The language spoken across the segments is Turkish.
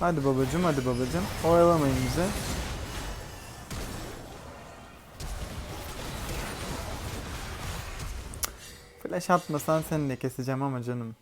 Hadi babacım hadi babacım. Oyalamayın bizi. Flash atmasan seni de keseceğim ama canım.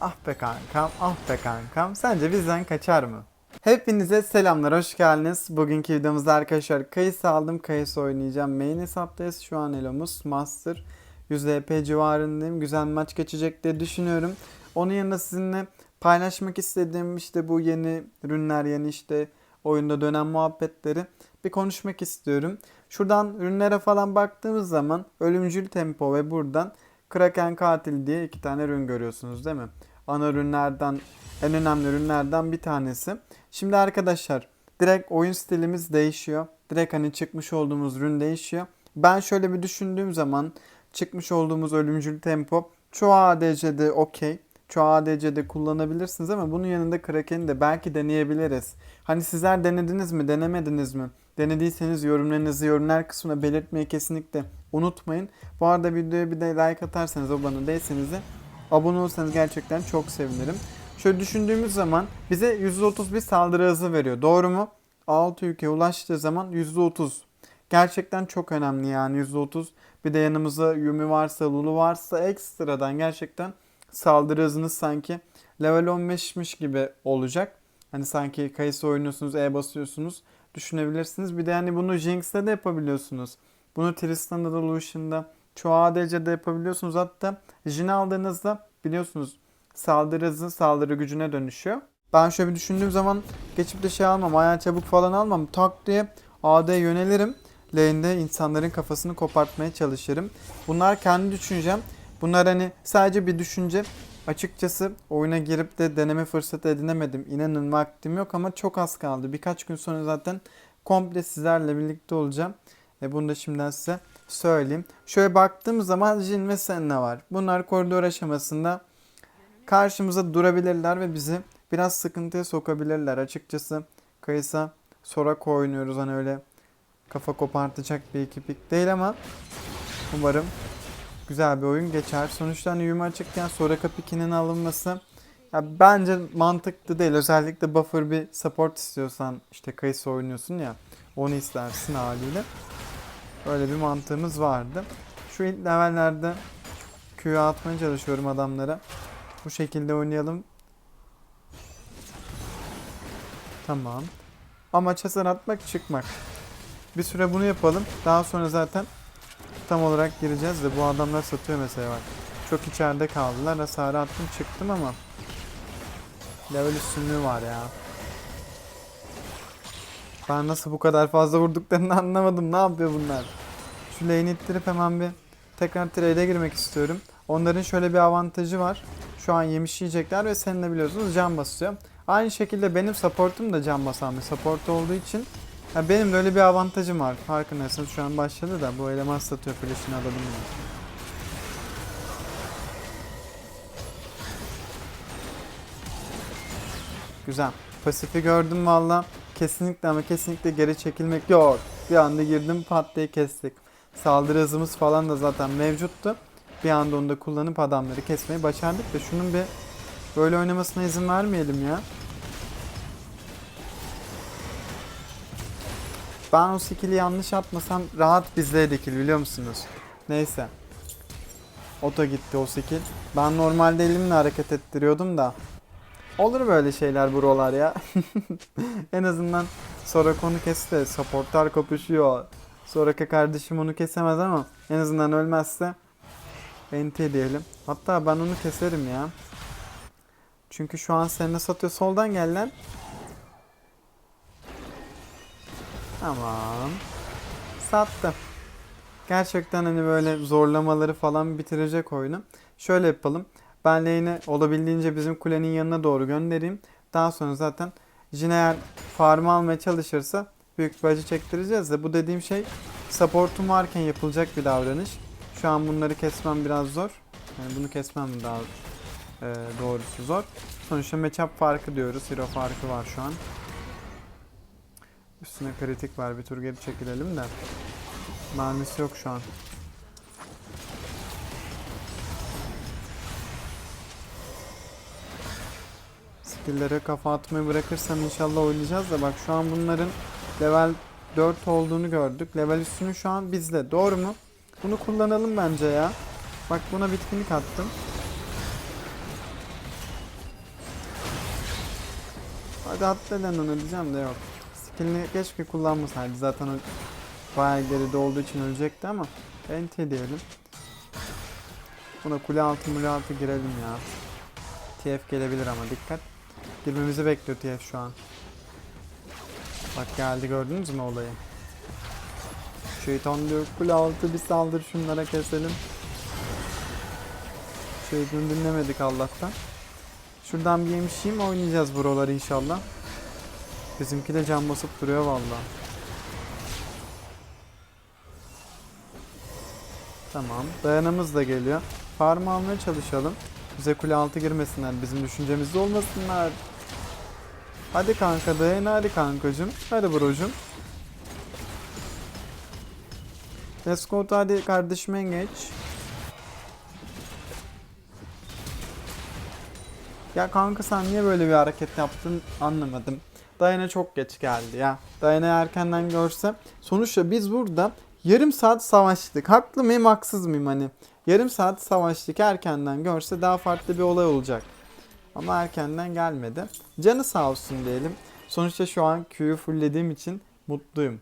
Ah be kankam, ah be kankam. Sence bizden kaçar mı? Hepinize selamlar, hoş geldiniz. Bugünkü videomuzda arkadaşlar kayısı aldım, kayısı oynayacağım. Main hesaptayız. Şu an Elomuz Master. 100 EP civarındayım. Güzel bir maç geçecek diye düşünüyorum. Onun yanında sizinle paylaşmak istediğim işte bu yeni ürünler, yeni işte oyunda dönen muhabbetleri bir konuşmak istiyorum. Şuradan ürünlere falan baktığımız zaman ölümcül tempo ve buradan Kraken katil diye iki tane ürün görüyorsunuz değil mi? Ana ürünlerden en önemli ürünlerden bir tanesi. Şimdi arkadaşlar direkt oyun stilimiz değişiyor. Direkt hani çıkmış olduğumuz ürün değişiyor. Ben şöyle bir düşündüğüm zaman çıkmış olduğumuz ölümcül tempo çoğu ADC'de okey. Çoğu ADC'de kullanabilirsiniz ama bunun yanında Kraken'i de belki deneyebiliriz. Hani sizler denediniz mi, denemediniz mi? Denediyseniz yorumlarınızı yorumlar kısmına belirtmeyi kesinlikle unutmayın. Bu arada videoya bir de like atarsanız abone değilseniz de abone olursanız gerçekten çok sevinirim. Şöyle düşündüğümüz zaman bize %30 bir saldırı hızı veriyor. Doğru mu? 6 ülkeye ulaştığı zaman %30. Gerçekten çok önemli yani %30. Bir de yanımızda Yumi varsa, Lulu varsa ekstradan gerçekten saldırı hızınız sanki level 15'miş gibi olacak. Hani sanki kayısı oynuyorsunuz, E basıyorsunuz düşünebilirsiniz. Bir de yani bunu Jinx'te de yapabiliyorsunuz. Bunu Tristan'da da Lucian'da çoğu ADC'de yapabiliyorsunuz. Hatta Jin aldığınızda biliyorsunuz saldırı hızı saldırı gücüne dönüşüyor. Ben şöyle bir düşündüğüm zaman geçip de şey almam, ayağı çabuk falan almam. Tak diye AD'ye yönelirim. Lane'de insanların kafasını kopartmaya çalışırım. Bunlar kendi düşüncem. Bunlar hani sadece bir düşünce. Açıkçası oyuna girip de deneme fırsatı edinemedim. İnanın vaktim yok ama çok az kaldı. Birkaç gün sonra zaten komple sizlerle birlikte olacağım. E bunu da şimdiden size söyleyeyim. Şöyle baktığım zaman Jin ve Senna var. Bunlar koridor aşamasında karşımıza durabilirler ve bizi biraz sıkıntıya sokabilirler. Açıkçası Kaysa Soraka oynuyoruz hani öyle kafa kopartacak bir ekiplik değil ama umarım güzel bir oyun geçer. Sonuçta hani Yuma açıkken Soraka pikinin alınması ya bence mantıklı değil. Özellikle buffer bir support istiyorsan işte Kayısı oynuyorsun ya onu istersin haliyle. Öyle bir mantığımız vardı. Şu ilk levellerde Q'ya atmaya çalışıyorum adamlara. Bu şekilde oynayalım. Tamam. Amaç hasar atmak çıkmak. Bir süre bunu yapalım. Daha sonra zaten tam olarak gireceğiz de bu adamlar satıyor mesela bak. Çok içeride kaldılar. Hasarı attım çıktım ama level üstünlüğü var ya. Ben nasıl bu kadar fazla vurduklarını anlamadım. Ne yapıyor bunlar? Şu lane'i ittirip hemen bir tekrar trade'e girmek istiyorum. Onların şöyle bir avantajı var. Şu an yemiş yiyecekler ve senin de biliyorsunuz can basıyor. Aynı şekilde benim supportum da can basan bir support olduğu için ya benim de öyle bir avantajım var. Farkındaysanız şu an başladı da bu eleman satıyor flash'ini alalım. Yani. Güzel. Pasifi gördüm valla. Kesinlikle ama kesinlikle geri çekilmek yok. Bir anda girdim pat diye kestik. Saldırı hızımız falan da zaten mevcuttu. Bir anda onu da kullanıp adamları kesmeyi başardık da şunun bir böyle oynamasına izin vermeyelim ya. Ben o skill'i yanlış atmasam rahat bizleydi kill biliyor musunuz? Neyse. Oto gitti o skill. Ben normalde elimle hareket ettiriyordum da. Olur böyle şeyler buralar ya. en azından sonra konu kesti. Supportlar kapışıyor. Soraka kardeşim onu kesemez ama en azından ölmezse NT diyelim. Hatta ben onu keserim ya. Çünkü şu an seninle satıyor. Soldan gel lan. Tamam. Sattı. Gerçekten hani böyle zorlamaları falan bitirecek oyunu. Şöyle yapalım. Ben lane'i olabildiğince bizim kulenin yanına doğru göndereyim. Daha sonra zaten Jin eğer farm almaya çalışırsa büyük bir acı çektireceğiz de bu dediğim şey supportum varken yapılacak bir davranış. Şu an bunları kesmem biraz zor. Yani bunu kesmem daha e, doğrusu zor. Sonuçta matchup farkı diyoruz. Hero farkı var şu an. Üstüne kritik var. Bir tur geri çekilelim de. Mermisi yok şu an. Skill'lere kafa atmayı bırakırsam inşallah oynayacağız da bak şu an bunların level 4 olduğunu gördük. Level üstünü şu an bizde. Doğru mu? Bunu kullanalım bence ya. Bak buna bitkinlik attım. Hadi atla lan onu diyeceğim de yok. Skill'ini keşke kullanmasaydı. Zaten bayağı geride olduğu için ölecekti ama NT diyelim. Buna kule altı mule altı girelim ya. TF gelebilir ama dikkat. Girmemizi bekliyor TF şu an. Bak geldi gördünüz mü olayı? Şeytan diyor kule altı bir saldır şunlara keselim. Şeytanı dinlemedik Allah'tan. Şuradan bir yemişeyim oynayacağız buraları inşallah. Bizimki de can basıp duruyor valla. Tamam. Dayanımız da geliyor. Farm almaya çalışalım. Bize kule altı girmesinler. Bizim düşüncemizde olmasınlar. Hadi kanka dayan hadi kankacım. Hadi brocum. Go hadi kardeşime geç. Ya kanka sen niye böyle bir hareket yaptın anlamadım. Dayana çok geç geldi ya. Dayana erkenden görse. Sonuçta biz burada yarım saat savaştık. Haklı mıyım haksız mıyım hani. Yarım saat savaştık erkenden görse daha farklı bir olay olacak. Ama erkenden gelmedi. Canı sağ olsun diyelim. Sonuçta şu an Q'yu fulllediğim için mutluyum.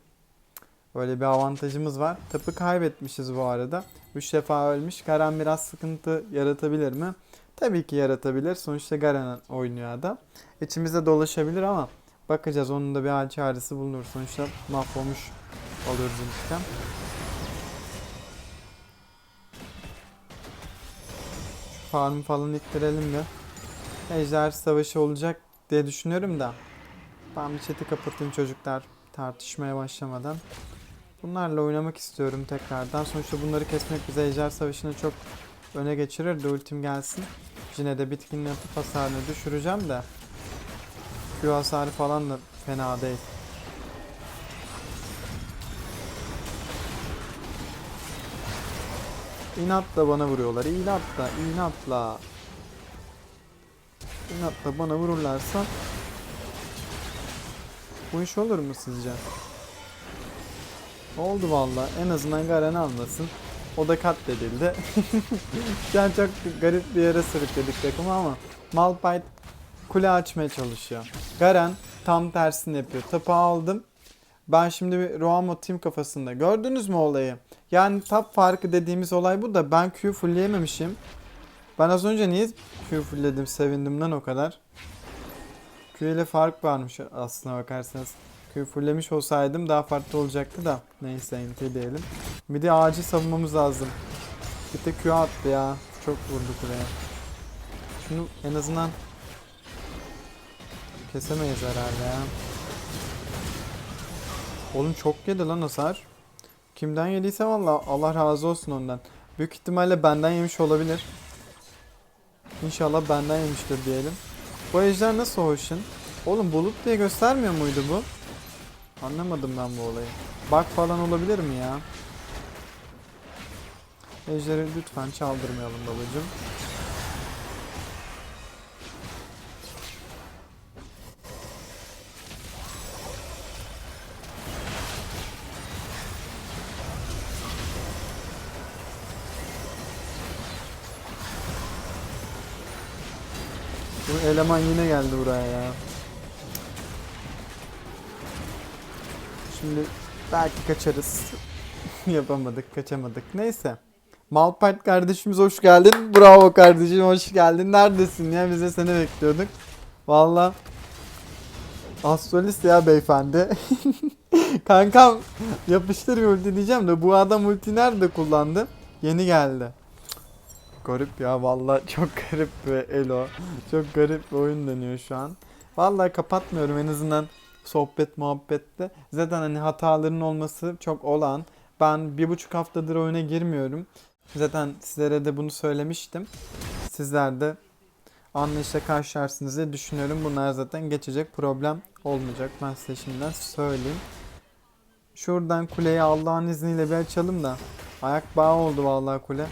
Böyle bir avantajımız var. Tapı kaybetmişiz bu arada. 3 defa ölmüş. Garen biraz sıkıntı yaratabilir mi? Tabii ki yaratabilir. Sonuçta Garen oynuyor adam. İçimizde dolaşabilir ama bakacağız. Onun da bir hal çaresi bulunur. Sonuçta mahvolmuş oluyoruz intikam. Şu farmı falan ittirelim de. Ejder savaşı olacak diye düşünüyorum da. Ben bir chat'i kapatayım çocuklar tartışmaya başlamadan. Bunlarla oynamak istiyorum tekrardan. Sonuçta bunları kesmek bize ejder savaşını çok öne geçirir de ultim gelsin. Yine de bitkinliği yapıp hasarını düşüreceğim de. Q hasarı falan da fena değil. İnatla bana vuruyorlar. İnatla, inatla. İnatla bana vururlarsa bu iş olur mu sizce? Oldu valla. En azından Garen almasın. O da katledildi. An çok garip bir yere sürükledik takımı ama Malphite kule açmaya çalışıyor. Garen tam tersini yapıyor. Tapı aldım. Ben şimdi bir roam atayım kafasında. Gördünüz mü olayı? Yani tap farkı dediğimiz olay bu da ben Q fullleyememişim. Ben az önce niye Q fullledim sevindim lan o kadar. Q ile fark varmış aslına bakarsanız. Q fulllemiş olsaydım daha farklı olacaktı da. Neyse enti diyelim. Bir de acil savunmamız lazım. Bir tek Q attı ya. Çok vurdu buraya. Şunu en azından kesemeyiz herhalde ya. Oğlum çok yedi lan hasar. Kimden yediyse valla Allah razı olsun ondan. Büyük ihtimalle benden yemiş olabilir. İnşallah benden yemiştir diyelim. Bu ejder nasıl hoşun? Oğlum bulut diye göstermiyor muydu bu? Anlamadım ben bu olayı. Bug falan olabilir mi ya? Ejderi lütfen çaldırmayalım babacım. Bu eleman yine geldi buraya ya. Şimdi belki kaçarız. Yapamadık, kaçamadık. Neyse. Malphite kardeşimiz hoş geldin. Bravo kardeşim hoş geldin. Neredesin ya? Bize seni bekliyorduk. Valla. Astrolist ya beyefendi. Kankam yapıştır ulti diyeceğim de bu adam ulti nerede kullandı? Yeni geldi. Garip ya valla çok garip bir elo. Çok garip bir oyun dönüyor şu an. Vallahi kapatmıyorum en azından sohbet muhabbette. Zaten hani hataların olması çok olan. Ben bir buçuk haftadır oyuna girmiyorum. Zaten sizlere de bunu söylemiştim. Sizler de anlayışla karşılarsınız diye düşünüyorum. Bunlar zaten geçecek problem olmayacak. Ben size şimdiden söyleyeyim. Şuradan kuleyi Allah'ın izniyle bir açalım da. Ayak bağı oldu vallahi kule.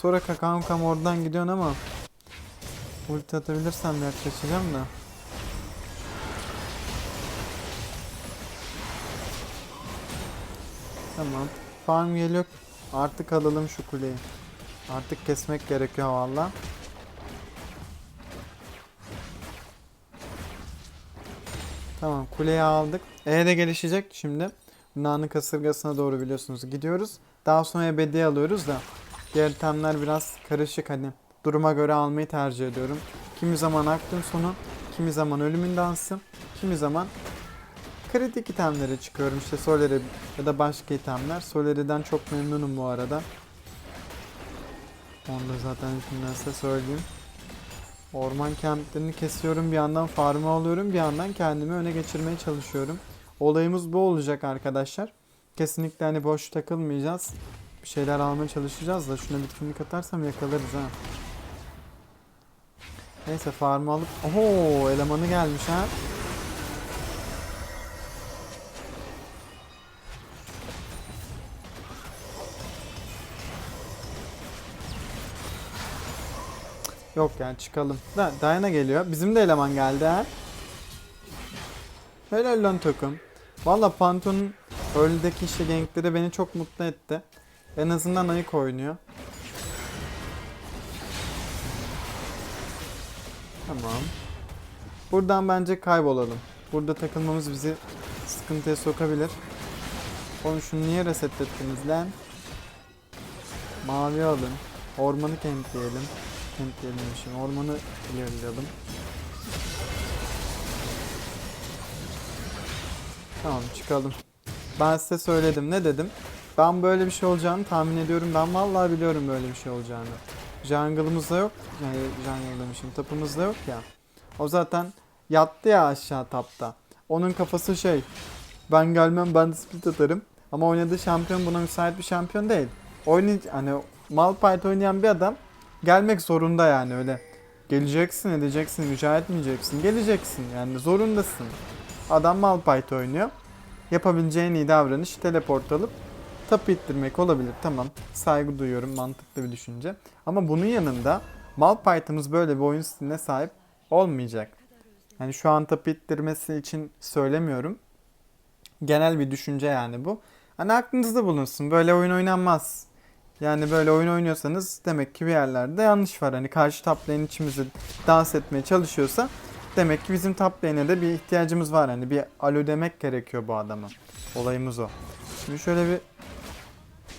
Sonra kakam kam oradan gidiyorsun ama ulti atabilirsem yaklaşacağım da. Tamam. Farm geliyor. Artık alalım şu kuleyi. Artık kesmek gerekiyor valla. Tamam kuleyi aldık. E de gelişecek şimdi. Nanı kasırgasına doğru biliyorsunuz gidiyoruz. Daha sonra ebedi alıyoruz da. Diğer itemler biraz karışık hani. Duruma göre almayı tercih ediyorum. Kimi zaman aklın sonu, kimi zaman ölümün dansı, kimi zaman kritik itemlere çıkıyorum işte Soleri ya da başka itemler. Soleri'den çok memnunum bu arada. Onu da zaten şimdiden size söyleyeyim. Orman kentlerini kesiyorum bir yandan farmı alıyorum bir yandan kendimi öne geçirmeye çalışıyorum. Olayımız bu olacak arkadaşlar. Kesinlikle hani boş takılmayacağız. Bir şeyler almaya çalışacağız da şuna bitkinlik atarsam yakalarız ha. Neyse farmı alıp... Oho elemanı gelmiş ha. Yok yani çıkalım. Da, Diana geliyor. Bizim de eleman geldi ha. Helal lan takım. Valla Pantheon'un öldeki işte gankleri beni çok mutlu etti. En azından ayık oynuyor. Tamam. Buradan bence kaybolalım. Burada takılmamız bizi sıkıntıya sokabilir. Oğlum şunu niye reset ettiniz lan? Mavi alın. Ormanı kentleyelim. Kentleyelim şimdi. Ormanı ilerleyelim. Tamam çıkalım. Ben size söyledim. Ne dedim? Ben böyle bir şey olacağını tahmin ediyorum. Ben vallahi biliyorum böyle bir şey olacağını. Jungle'ımız da yok. Yani jungle demişim. Tapımız da yok ya. O zaten yattı ya aşağı tapta. Onun kafası şey. Ben gelmem ben de split atarım. Ama oynadığı şampiyon buna müsait bir şampiyon değil. Oynay hani Malphite oynayan bir adam gelmek zorunda yani öyle. Geleceksin edeceksin mücadele etmeyeceksin. Geleceksin yani zorundasın. Adam Malphite oynuyor. Yapabileceğin iyi davranış teleport alıp tapu ittirmek olabilir. Tamam saygı duyuyorum mantıklı bir düşünce. Ama bunun yanında Malphite'ımız böyle bir oyun stiline sahip olmayacak. Yani şu an tapu ittirmesi için söylemiyorum. Genel bir düşünce yani bu. Hani aklınızda bulunsun. Böyle oyun oynanmaz. Yani böyle oyun oynuyorsanız demek ki bir yerlerde yanlış var. Hani karşı top lane içimizi dans etmeye çalışıyorsa demek ki bizim top lane'e de bir ihtiyacımız var. Hani bir alo demek gerekiyor bu adama. Olayımız o. Şimdi şöyle bir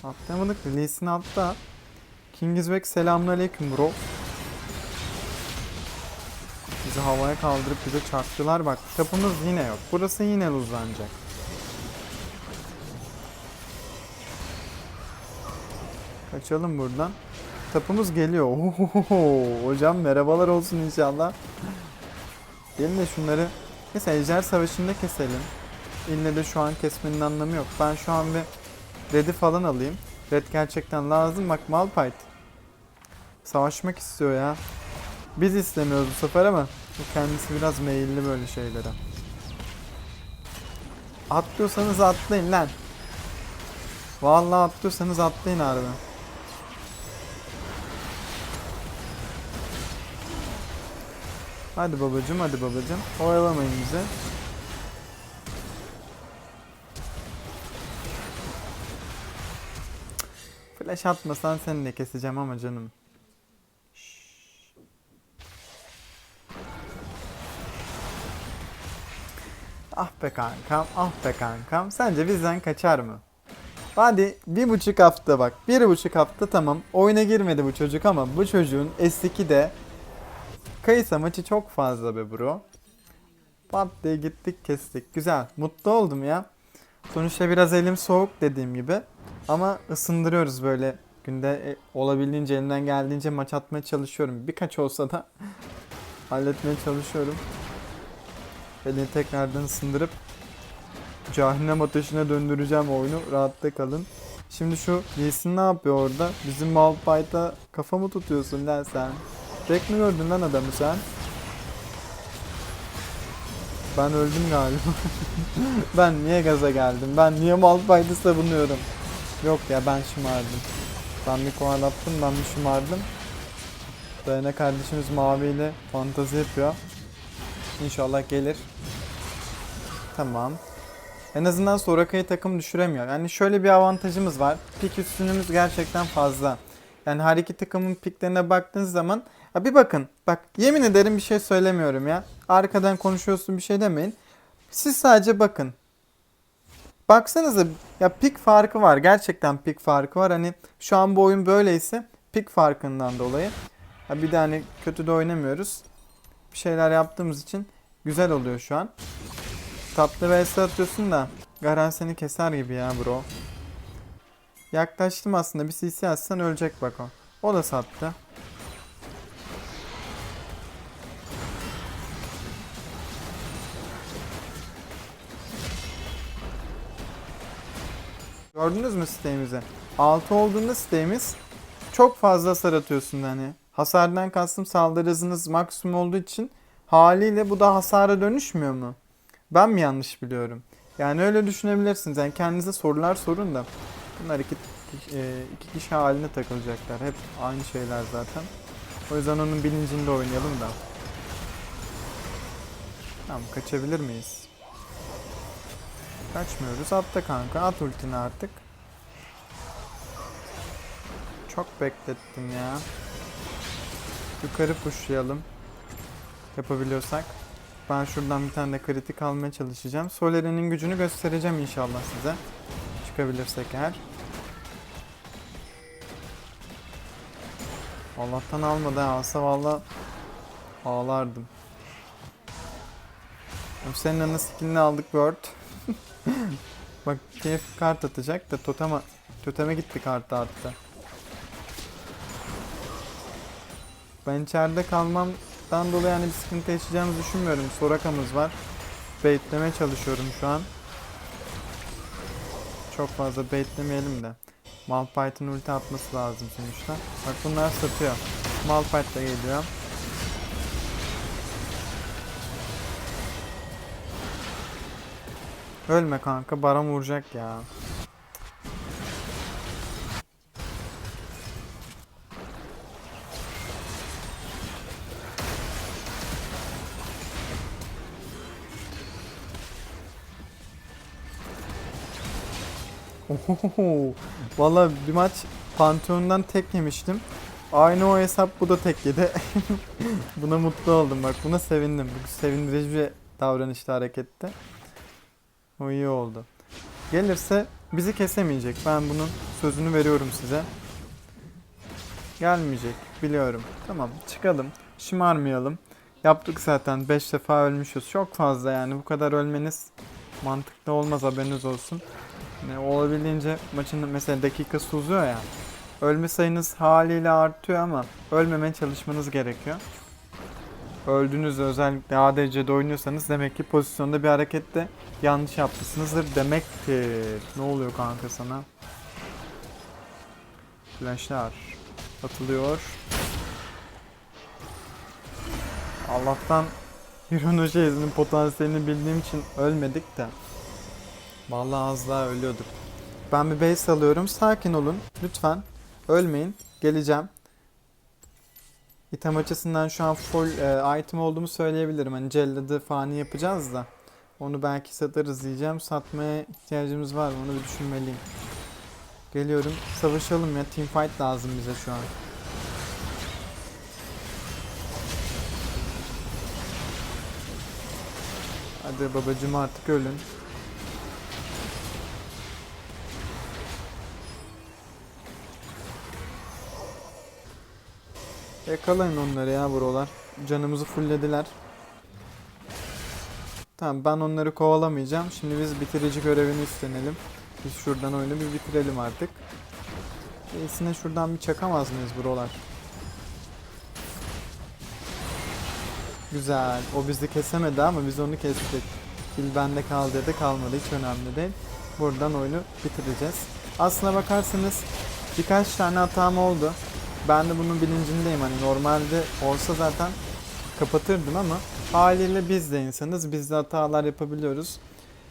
atlayamadık. Lee Sin altta. Kingizbek selamünaleyküm bro. Bizi havaya kaldırıp bize çarptılar bak. Kapımız yine yok. Burası yine uzanacak. Kaçalım buradan. Tapımız geliyor. Ohohoho. Hocam merhabalar olsun inşallah. Gelin de şunları mesela Ejder Savaşı'nda keselim. İlle de şu an kesmenin anlamı yok. Ben şu an bir red'i falan alayım. Red gerçekten lazım. Bak Malphite. Savaşmak istiyor ya. Biz istemiyoruz bu sefer ama kendisi biraz meyilli böyle şeylere. Atlıyorsanız atlayın lan. Vallahi atlıyorsanız atlayın harbi. Hadi babacım hadi babacım. Oyalamayın bizi. Flash atmasan seni de keseceğim ama canım. Ah be kankam, ah be kankam. Sence bizden kaçar mı? Hadi bir buçuk hafta bak. Bir buçuk hafta tamam. Oyuna girmedi bu çocuk ama bu çocuğun S2'de Kayısa maçı çok fazla be bro. Pat diye gittik kestik. Güzel. Mutlu oldum ya. Sonuçta biraz elim soğuk dediğim gibi. Ama ısındırıyoruz böyle. Günde e, olabildiğince elimden geldiğince maç atmaya çalışıyorum. Birkaç olsa da halletmeye çalışıyorum. Beni tekrardan ısındırıp cehennem ateşine döndüreceğim oyunu. Rahatta kalın. Şimdi şu Lee ne yapıyor orada? Bizim Malphite'a kafa mı tutuyorsun lan sen? Tek mi gördün lan adamı sen? Ben öldüm galiba. ben niye gaza geldim? Ben niye Malphite'ı savunuyorum? Yok ya ben şımardım. Ben bir kovalattım ben bir şımardım. Dayana kardeşimiz maviyle fantazi yapıyor. İnşallah gelir. Tamam. En azından Soraka'yı takım düşüremiyor. Yani şöyle bir avantajımız var. Pik üstünümüz gerçekten fazla. Yani her iki takımın piklerine baktığınız zaman ya bir bakın. Bak yemin ederim bir şey söylemiyorum ya. Arkadan konuşuyorsun bir şey demeyin. Siz sadece bakın. Baksanıza ya pik farkı var. Gerçekten pik farkı var. Hani şu an bu oyun böyleyse pik farkından dolayı. Ha bir de hani kötü de oynamıyoruz. Bir şeyler yaptığımız için güzel oluyor şu an. Tatlı vs atıyorsun da Garen seni keser gibi ya bro. Yaklaştım aslında bir CC atsan ölecek bak o. O da sattı. Gördünüz mü sitemizi? 6 olduğunda sitemiz çok fazla hasar atıyorsun hani. Hasardan kastım saldırı hızınız maksimum olduğu için haliyle bu da hasara dönüşmüyor mu? Ben mi yanlış biliyorum? Yani öyle düşünebilirsiniz. Yani kendinize sorular sorun da. Bunlar iki, e, iki kişi haline takılacaklar. Hep aynı şeyler zaten. O yüzden onun bilincinde oynayalım da. Tamam kaçabilir miyiz? Kaçmıyoruz. Atla kanka. At ultini artık. Çok beklettim ya. Yukarı pushlayalım. Yapabiliyorsak. Ben şuradan bir tane de kritik almaya çalışacağım. Solere'nin gücünü göstereceğim inşallah size. Çıkabilirsek eğer. Allah'tan almadı. Alsa valla ağlardım. Senin ana skillini aldık Word. Bak keyif kart atacak da totema, toteme gitti kartı attı. Ben içeride kalmamdan dolayı yani bir sıkıntı yaşayacağımızı düşünmüyorum. Sorakamız var. Baitlemeye çalışıyorum şu an. Çok fazla baitlemeyelim de. Malphite'ın ulti atması lazım sonuçta. Bak bunlar satıyor. Malphite de geliyor. Ölme kanka Baran vuracak ya. Ohoho. Valla bir maç Pantheon'dan tek yemiştim. Aynı o hesap bu da tek yedi. buna mutlu oldum bak buna sevindim. Bu sevindirici bir davranışta harekette. O iyi oldu. Gelirse bizi kesemeyecek. Ben bunun sözünü veriyorum size. Gelmeyecek biliyorum. Tamam çıkalım. Şımarmayalım. Yaptık zaten 5 defa ölmüşüz. Çok fazla yani bu kadar ölmeniz mantıklı olmaz haberiniz olsun. Yani olabildiğince maçın mesela dakikası uzuyor ya. Ölme sayınız haliyle artıyor ama ölmemeye çalışmanız gerekiyor. Öldüğünüzde özellikle ADC'de oynuyorsanız demek ki pozisyonda bir harekette yanlış yapmışsınızdır demektir. Ne oluyor kanka sana? Flashlar atılıyor. Allah'tan Hironoşehir'in potansiyelini bildiğim için ölmedik de. Vallahi az daha ölüyorduk. Ben bir base alıyorum. Sakin olun. Lütfen. Ölmeyin. Geleceğim. İtem açısından şu an full e, item olduğumu söyleyebilirim. Hani celladı fani yapacağız da. Onu belki satarız diyeceğim. Satmaya ihtiyacımız var mı? Onu bir düşünmeliyim. Geliyorum. Savaşalım ya. Team fight lazım bize şu an. Hadi babacım artık ölün. Yakalayın onları ya buralar. Canımızı fulllediler. Tamam ben onları kovalamayacağım. Şimdi biz bitirici görevini üstlenelim. Biz şuradan oyunu bir bitirelim artık. Reisine şuradan bir çakamaz mıyız buralar? Güzel. O bizi kesemedi ama biz onu kestik. Kill bende kaldı ya da kalmadı. Hiç önemli değil. Buradan oyunu bitireceğiz. Aslına bakarsanız birkaç tane hatam oldu. Ben de bunun bilincindeyim. Hani normalde olsa zaten kapatırdım ama haliyle biz de insanız. Biz de hatalar yapabiliyoruz.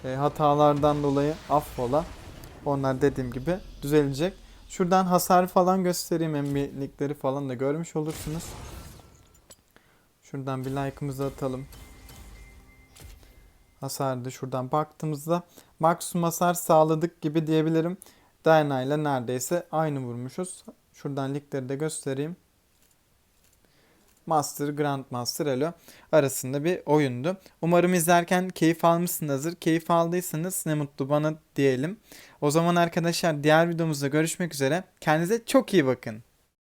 E, hatalardan dolayı affola. Onlar dediğim gibi düzelecek. Şuradan hasar falan göstereyim. Emnilikleri falan da görmüş olursunuz. Şuradan bir like'ımızı atalım. Hasarı da şuradan baktığımızda maksimum hasar sağladık gibi diyebilirim. Diana ile neredeyse aynı vurmuşuz. Şuradan ligleri de göstereyim. Master, Grandmaster, Elo arasında bir oyundu. Umarım izlerken keyif almışsınızdır. Keyif aldıysanız ne mutlu bana diyelim. O zaman arkadaşlar diğer videomuzda görüşmek üzere. Kendinize çok iyi bakın.